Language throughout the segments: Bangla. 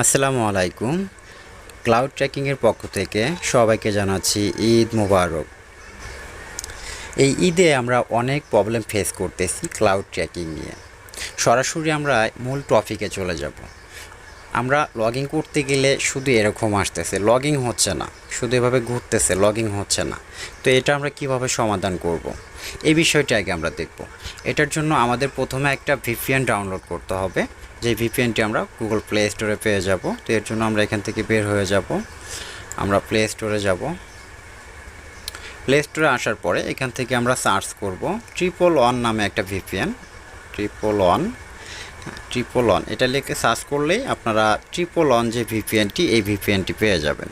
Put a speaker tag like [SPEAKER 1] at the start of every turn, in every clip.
[SPEAKER 1] আসসালামু আলাইকুম। ক্লাউড ট্র্যাকিংয়ের পক্ষ থেকে সবাইকে জানাচ্ছি ঈদ মোবারক। এই ঈদে আমরা অনেক প্রবলেম ফেস করতেছি ক্লাউড ট্র্যাকিং নিয়ে। সরাসরি আমরা মূল টপিকে চলে যাব। আমরা লগ করতে গেলে শুধু এরকম আসতেছে লগিং হচ্ছে না। শুধু এভাবে ঘুরতেছে লগ হচ্ছে না। তো এটা আমরা কীভাবে সমাধান করব। এই বিষয়টা আগে আমরা দেখব। এটার জন্য আমাদের প্রথমে একটা ভিপিএন ডাউনলোড করতে হবে। যে ভিপিএনটি আমরা গুগল প্লে স্টোরে পেয়ে যাব। তো এর জন্য আমরা এখান থেকে বের হয়ে যাব। আমরা প্লে স্টোরে যাব। প্লে স্টোরে আসার পরে এখান থেকে আমরা সার্চ করব ট্রিপল ওয়ান নামে একটা VPN. Triple one triple one এটা লিখে সার্চ করলেই আপনারা ট্রিপল ওয়ান যে ভিপিএনটি, এই ভিপিএনটি পেয়ে যাবেন।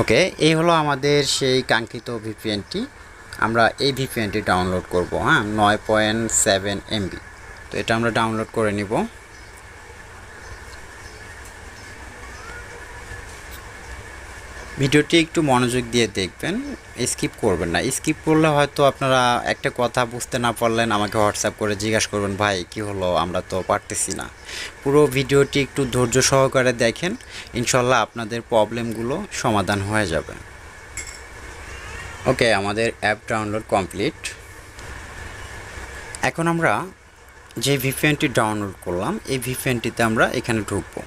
[SPEAKER 1] ওকে, এই হলো আমাদের সেই কাঙ্ক্ষিত ভিপিএনটি। আমরা এই ভিপিএনটি ডাউনলোড করব হ্যাঁ? নয় পয়েন্ট সেভেন এমবি। তো এটা আমরা ডাউনলোড করে নিব। ভিডিওটি একটু মনোযোগ দিয়ে দেখবেন, স্কিপ করবেন না। স্কিপ করলে হয়তো আপনারা একটা কথা বুঝতে না পারলেন, আমাকে হোয়াটসঅ্যাপ করে জিজ্ঞাসা করবেন, ভাই, কি হলো? আমরা তো পারতেছি না। পুরো ভিডিওটি একটু ধৈর্য সহকারে দেখেন, ইনশাল্লাহ আপনাদের প্রবলেমগুলো সমাধান হয়ে যাবে। ওকে আমাদের অ্যাপ ডাউনলোড কমপ্লিট এখন আমরা যে ভিপিএনটি ডাউনলোড করলাম, এই ভিপিএনটিতে আমরা এখানে ঢুকবো।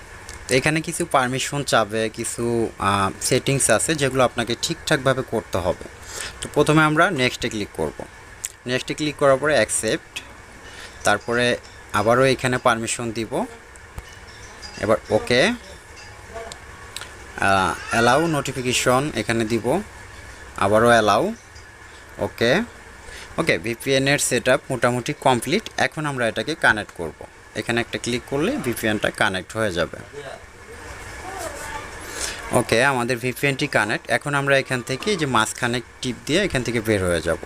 [SPEAKER 1] তো এখানে কিছু পারমিশন চাবে, কিছু সেটিংস আছে যেগুলো আপনাকে ঠিকঠাকভাবে করতে হবে। তো প্রথমে আমরা নেক্সটে ক্লিক করব। নেক্সটে ক্লিক করার পরে অ্যাকসেপ্ট তারপরে আবারও এখানে পারমিশন দিব। এবার ওকে অ্যালাউ নোটিফিকেশন এখানে দিব। আবারও অ্যালাউ ওকে ওকে ভিপিএনের সেট আপ মোটামুটি কমপ্লিট এখন আমরা এটাকে কানেক্ট করব। এখানে একটা ক্লিক করলে ভিপিএনটা কানেক্ট হয়ে যাবে। ওকে আমাদের ভিপিএনটি কানেক্ট এখন আমরা এখান থেকে যে মাঝখানে টিপ দিয়ে এখান থেকে বের হয়ে যাব।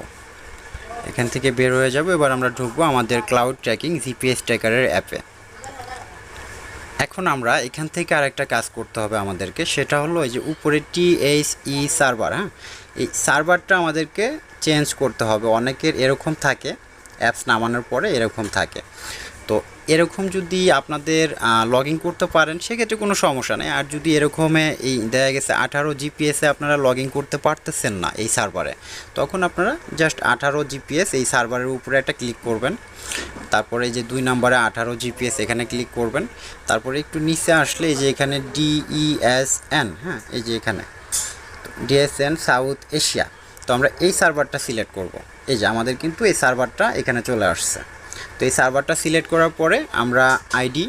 [SPEAKER 1] এখান থেকে বের হয়ে যাব। এবার আমরা ঢুকবো আমাদের ক্লাউড ট্র্যাকিং জিপিএস ট্র্যাকারের অ্যাপে এখন আমরা এখান থেকে আরেকটা কাজ করতে হবে আমাদেরকে। সেটা হলো এই যে উপরে টিএইচই সার্ভার হ্যাঁ? এই সার্ভারটা আমাদেরকে চেঞ্জ করতে হবে। অনেকের এরকম থাকে অ্যাপস নামানোর পরে এরকম থাকে। তো এরকম যদি আপনাদের লগ ইন করতে পারেন, সেক্ষেত্রে কোনো সমস্যা নেই। আর যদি এরকমে এই দেখা গেছে আঠারো জিপিএসে আপনারা লগ করতে পারতেছেন না এই সার্ভারে তখন আপনারা জাস্ট আঠারো জিপিএস এই সার্ভারের উপরে একটা ক্লিক করবেন। তারপরে এই যে দুই নম্বরে আঠারো জিপিএস এখানে ক্লিক করবেন। তারপরে একটু নিচে আসলে এই যে এখানে ডিইএসএন হ্যাঁ এই যে এখানে। DSN south Asia. তো আমরা এই সার্ভারটা সিলেক্ট করব। এই যে আমাদের কিন্তু এই সার্ভারটা এখানে চলে আসছে। তো এই সার্ভারটা সিলেক্ট করার পরে আমরা আইডি